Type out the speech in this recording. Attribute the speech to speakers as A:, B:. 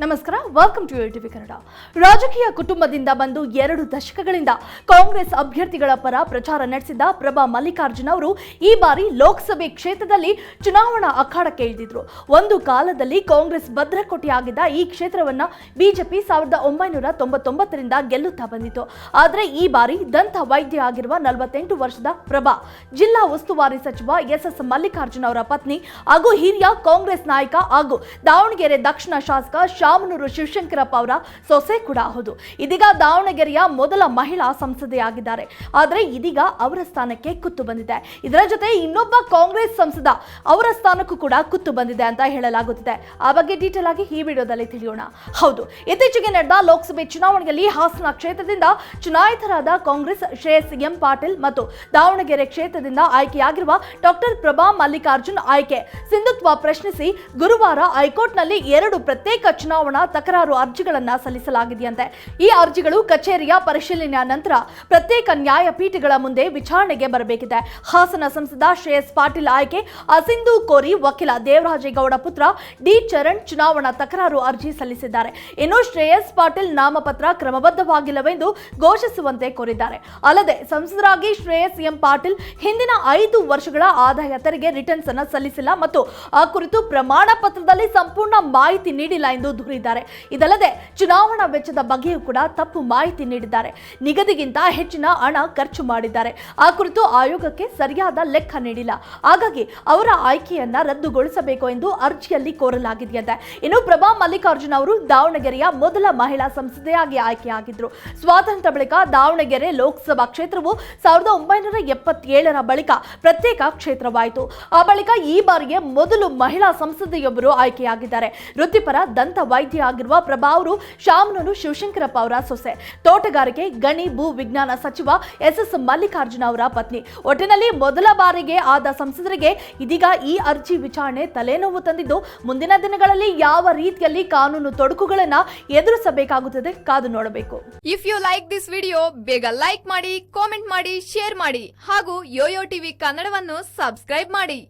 A: ನಮಸ್ಕಾರ welcome to TV Kannada. ರಾಜಕೀಯ ಕುಟುಂಬದಿಂದ ಬಂದು ಎರಡು ದಶಕಗಳಿಂದ ಕಾಂಗ್ರೆಸ್ ಅಭ್ಯರ್ಥಿಗಳ ಪರ ಪ್ರಚಾರ ನಡೆಸಿದ್ದ ಪ್ರಭಾ ಮಲ್ಲಿಕಾರ್ಜುನ್ ಅವರು ಈ ಬಾರಿ ಲೋಕಸಭೆ ಕ್ಷೇತ್ರದಲ್ಲಿ ಚುನಾವಣಾ ಅಖಾಡಕ್ಕೆ ಇಳಿದಿದ್ರು. ಒಂದು ಕಾಲದಲ್ಲಿ ಕಾಂಗ್ರೆಸ್ ಭದ್ರಕೋಟೆಯಾಗಿದ್ದ ಈ ಕ್ಷೇತ್ರವನ್ನ ಬಿಜೆಪಿ ಸಾವಿರದ ಒಂಬೈನೂರ ತೊಂಬತ್ತೊಂಬತ್ತರಿಂದ ಗೆಲ್ಲುತ್ತಾ ಬಂದಿತ್ತು. ಆದರೆ ಈ ಬಾರಿ ದಂತ ವೈದ್ಯ ಆಗಿರುವ ನಲವತ್ತೆಂಟು ವರ್ಷದ ಪ್ರಭಾ, ಜಿಲ್ಲಾ ಉಸ್ತುವಾರಿ ಸಚಿವ ಎಸ್ ಎಸ್ ಮಲ್ಲಿಕಾರ್ಜುನ್ ಅವರ ಪತ್ನಿ ಹಾಗೂ ಹಿರಿಯ ಕಾಂಗ್ರೆಸ್ ನಾಯಕ ಹಾಗೂ ದಾವಣಗೆರೆ ದಕ್ಷಿಣ ಶಾಸಕ ಶಾಮನೂರು ಶಿವಶಂಕರಪ್ಪ ಅವರ ಸೊಸೆ ಕೂಡ ಹೌದು. ಇದೀಗ ದಾವಣಗೆರೆಯ ಮೊದಲ ಮಹಿಳಾ ಸಂಸದೆಯಾಗಿದ್ದಾರೆ. ಆದರೆ ಇದೀಗ ಅವರ ಸ್ಥಾನಕ್ಕೆ ಕುತ್ತು ಬಂದಿದೆ. ಇದರ ಜೊತೆ ಇನ್ನೊಬ್ಬ ಕಾಂಗ್ರೆಸ್ ಸಂಸದ ಅವರ ಸ್ಥಾನಕ್ಕೂ ಕೂಡ ಕುತ್ತು ಬಂದಿದೆ ಅಂತ ಹೇಳಲಾಗುತ್ತಿದೆ. ಆ ಬಗ್ಗೆ ಡೀಟೇಲ್ ಆಗಿ ಈ ವಿಡಿಯೋದಲ್ಲಿ ತಿಳಿಯೋಣ. ಹೌದು, ಇತ್ತೀಚೆಗೆ ನಡೆದ ಲೋಕಸಭೆ ಚುನಾವಣೆಯಲ್ಲಿ ಹಾಸನ ಕ್ಷೇತ್ರದಿಂದ ಚುನಾಯಿತರಾದ ಕಾಂಗ್ರೆಸ್ ಶ್ರೇಯಸ್ ಎಂ ಪಾಟೀಲ್ ಮತ್ತು ದಾವಣಗೆರೆ ಕ್ಷೇತ್ರದಿಂದ ಆಯ್ಕೆಯಾಗಿರುವ ಡಾಕ್ಟರ್ ಪ್ರಭಾ ಮಲ್ಲಿಕಾರ್ಜುನ್ ಆಯ್ಕೆ ಸಿಂಧುತ್ವ ಪ್ರಶ್ನಿಸಿ ಗುರುವಾರ ಹೈಕೋರ್ಟ್ನಲ್ಲಿ ಎರಡು ಪ್ರತ್ಯೇಕ ಚುನಾವಣಾ ತಕರಾರು ಅರ್ಜಿಗಳನ್ನು ಸಲ್ಲಿಸಲಾಗಿದೆಯಂತೆ. ಈ ಅರ್ಜಿಗಳು ಕಚೇರಿಯ ಪರಿಶೀಲನೆಯ ನಂತರ ಪ್ರತ್ಯೇಕ ನ್ಯಾಯಪೀಠಗಳ ಮುಂದೆ ವಿಚಾರಣೆಗೆ ಬರಬೇಕಿದೆ. ಹಾಸನ ಸಂಸದ ಶ್ರೇಯಸ್ ಪಾಟೀಲ್ ಆಯ್ಕೆ, ಅಸಿಂಧು ಕೋರಿ ವಕೀಲ ದೇವರಾಜೇಗೌಡ ಪುತ್ರ ಡಿ ಚರಣ್ ಚುನಾವಣಾ ತಕರಾರು ಅರ್ಜಿ ಸಲ್ಲಿಸಿದ್ದಾರೆ. ಇನ್ನು ಶ್ರೇಯಸ್ ಪಾಟೀಲ್ ನಾಮಪತ್ರ ಕ್ರಮಬದ್ಧವಾಗಿಲ್ಲವೆಂದು ಘೋಷಿಸುವಂತೆ ಕೋರಿದ್ದಾರೆ. ಅಲ್ಲದೆ ಸಂಸದರಾಗಿ ಶ್ರೇಯಸ್ ಎಂ ಪಾಟೀಲ್ ಹಿಂದಿನ ಐದು ವರ್ಷಗಳ ಆದಾಯ ತೆರಿಗೆ ರಿಟರ್ನ್ಸ್ ಅನ್ನು ಸಲ್ಲಿಸಿಲ್ಲ ಮತ್ತು ಆ ಕುರಿತು ಪ್ರಮಾಣ ಪತ್ರದಲ್ಲಿ ಸಂಪೂರ್ಣ ಮಾಹಿತಿ ನೀಡಿಲ್ಲ ಎಂದು ದೂರಿದ್ದಾರೆ ಇದಲ್ಲದೆ ಚುನಾವಣಾ ವೆಚ್ಚದ ಬಗ್ಗೆಯೂ ಕೂಡ ತಪ್ಪು ಮಾಹಿತಿ ನೀಡಿದ್ದಾರೆ. ನಿಗದಿಗಿಂತ ಹೆಚ್ಚಿನ ಹಣ ಖರ್ಚು ಮಾಡಿದ್ದಾರೆ. ಆ ಕುರಿತು ಆಯೋಗಕ್ಕೆ ಸರಿಯಾದ ಲೆಕ್ಕ ನೀಡಿಲ್ಲ. ಹಾಗಾಗಿ ಅವರ ಆಯ್ಕೆಯನ್ನ ರದ್ದುಗೊಳಿಸಬೇಕು ಎಂದು ಅರ್ಜಿಯಲ್ಲಿ ಕೋರಲಾಗಿದೆಯಂತೆ. ಇನ್ನು ಪ್ರಭಾ ಮಲ್ಲಿಕಾರ್ಜುನ ಅವರು ದಾವಣಗೆರೆಯ ಮೊದಲ ಮಹಿಳಾ ಸಂಸದೆಯಾಗಿ ಆಯ್ಕೆಯಾಗಿದ್ದರು ಸ್ವಾತಂತ್ರ್ಯ ಬಳಿಕ ದಾವಣಗೆರೆ ಲೋಕಸಭಾ ಕ್ಷೇತ್ರವು ಸಾವಿರದ ಒಂಬೈನೂರ ಎಪ್ಪತ್ತೇಳರ ಬಳಿಕ ಪ್ರತ್ಯೇಕ ಕ್ಷೇತ್ರವಾಯಿತು. ಆ ಬಳಿಕ ಈ ಬಾರಿಗೆ ಮೊದಲು ಮಹಿಳಾ ಸಂಸದೆಯೊಬ್ಬರು ಆಯ್ಕೆಯಾಗಿದ್ದಾರೆ. ವೃತ್ತಿಪರ ದಂತ ವೈದ್ಯ ಆಗಿರುವ ಪ್ರಭಾ ಅವರು ಶಾಮನೂರು ಶಿವಶಂಕರಪ್ಪ ಅವರ ಸೊಸೆ. ತೋಟಗಾರಿಕೆ, ಗಣಿ, ಭೂ ವಿಜ್ಞಾನ ಸಚಿವ ಎಸ್ ಎಸ್ ಮಲ್ಲಿಕಾರ್ಜುನ ಅವರ ಪತ್ನಿ. ಒಟ್ಟಿನಲ್ಲಿ ಮೊದಲ ಬಾರಿಗೆ ಆದ ಸಂಸದರಿಗೆ ಇದೀಗ ಈ ಅರ್ಜಿ ವಿಚಾರಣೆ ತಲೆನೋವು ತಂದಿದ್ದು, ಮುಂದಿನ ದಿನಗಳಲ್ಲಿ ಯಾವ ರೀತಿಯಲ್ಲಿ ಕಾನೂನು ತೊಡಕುಗಳನ್ನ ಎದುರಿಸಬೇಕಾಗುತ್ತದೆ ಕಾದು ನೋಡಬೇಕು.
B: If you like this video ಬೇಗ ಲೈಕ್ ಮಾಡಿ ಕಾಮೆಂಟ್ ಮಾಡಿ ಶೇರ್ ಮಾಡಿ ಹಾಗೂ ಯೋಯೋ ಟಿವಿ ಕನ್ನಡವನ್ನು ಸಬ್ಸ್ಕ್ರೈಬ್ ಮಾಡಿ.